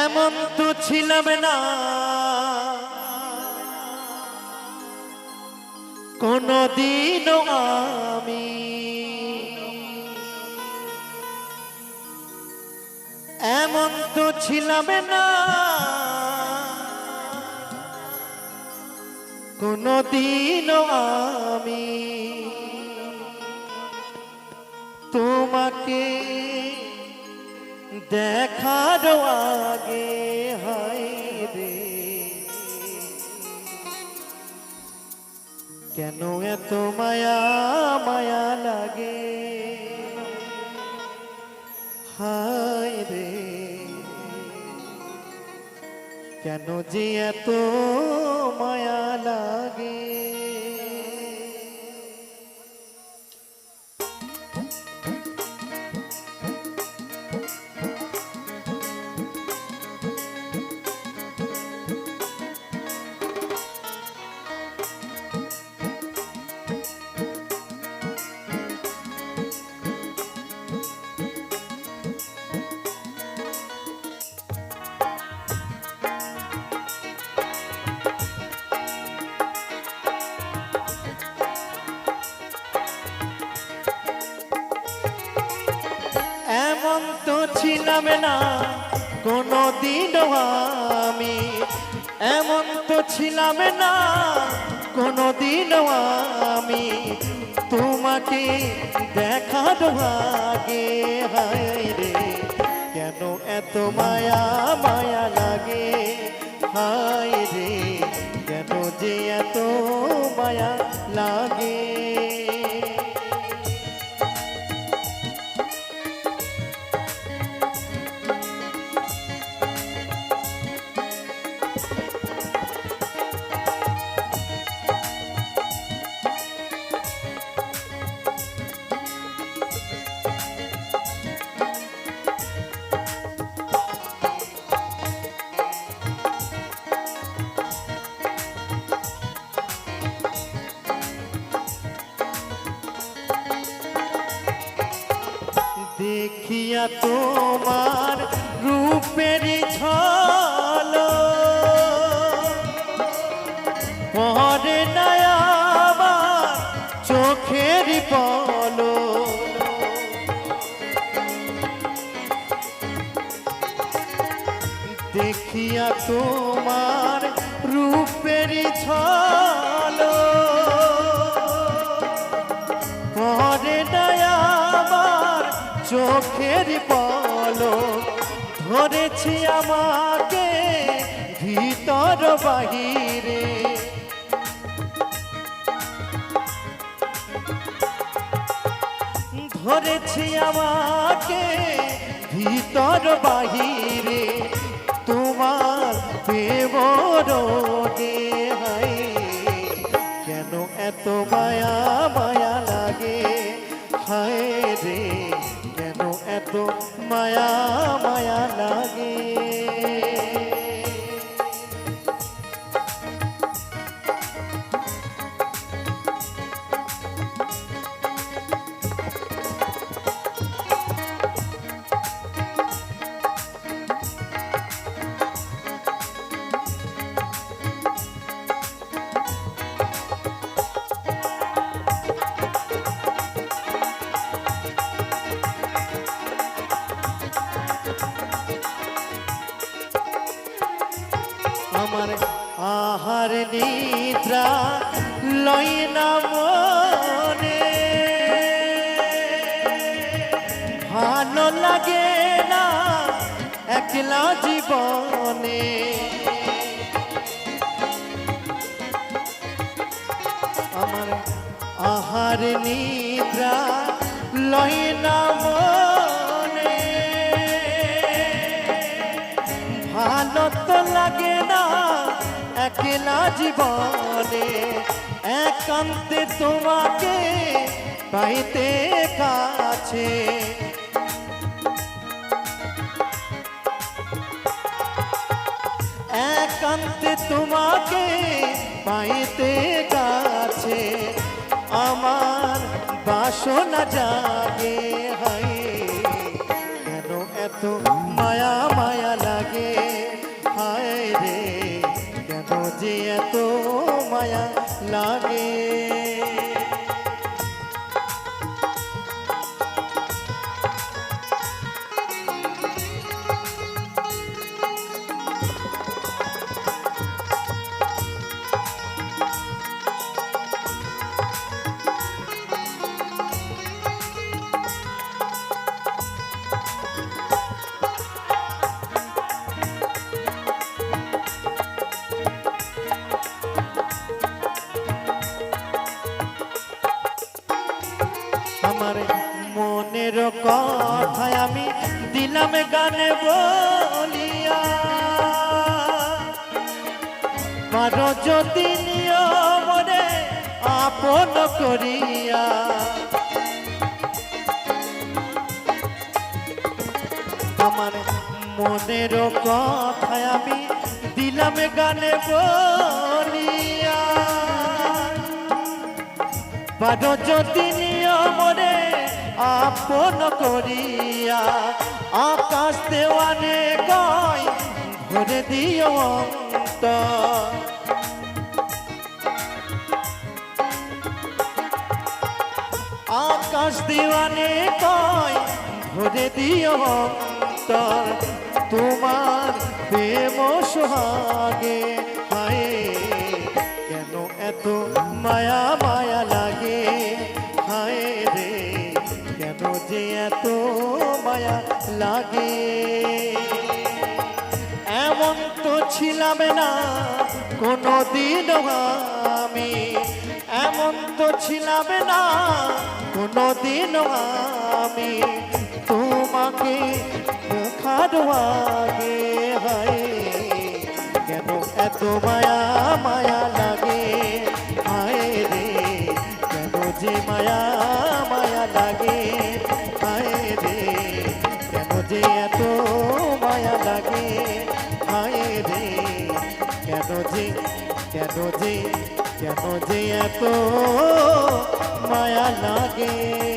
এমন তো ছিলাম না। কোনদিনও আমি এমন তো ছিলাম না। কোনদিনও আমি তোমাকে দেখার আগে, হায় রে। কেন এত মায়া মায়া লাগে? হায় রে। কেন যে এত মায়া লাগে? ছিলাম না কোনো দিনও আমি এমন তো ছিলাম না কোনো দিনও আমি তোমাকে দেখা আগে হায় রে, কেন এত মায়া মায়া লাগে, হায় রে, কেন যে এত মায়া লাগে? দেখিয়া তোমার রূপের ছল। পরে নয়াবার চোখের পল। দেখিয়া তোমার রূপের ছল। চোখের পলো ধরেছি আমাকে ভিতর বাহিরে। ধরেছি আমাকে ভিতর বাহিরে। আহার নিদ্রা লয় না মনে। ভালো লাগে না একলা জীবনে। আমার আহার নিদ্রা লয় না একলা জীবনে, একান্তে তোমাকে পাইতে কাছে। একান্তে তোমাকে পাইতে কাছে, আমার বাসনা জাগে হায়। কেন এত মায়া মায়া লাগে? যে এত মায়া দিলাম গানে বলিয়া। মারো যদি নিয়মরে আপন করিয়া। আমার মনের কথায় আমি দিলাম গানে বলিয়া। বারো যদি নিয়মরে আপন করিয়া আকাশ দেওয়ানে গায় ভরে দিও অন্তর। আকাশ দিওয়ানে কয়, ভরে দিও অন্তর। তোমার প্রেম সোহাগে হায়, কেন এত মায়া ছিলাম না কোনো দিন আমি এমন তো ছিলাম না কোনো দিন আমি তোমাকে দেখার আগে হয়, কেন এত মায়া মায়া লাগে? হায় রে, কেন যে মায়া মায়া যে কেন যে কেন যে এত মায়া লাগে?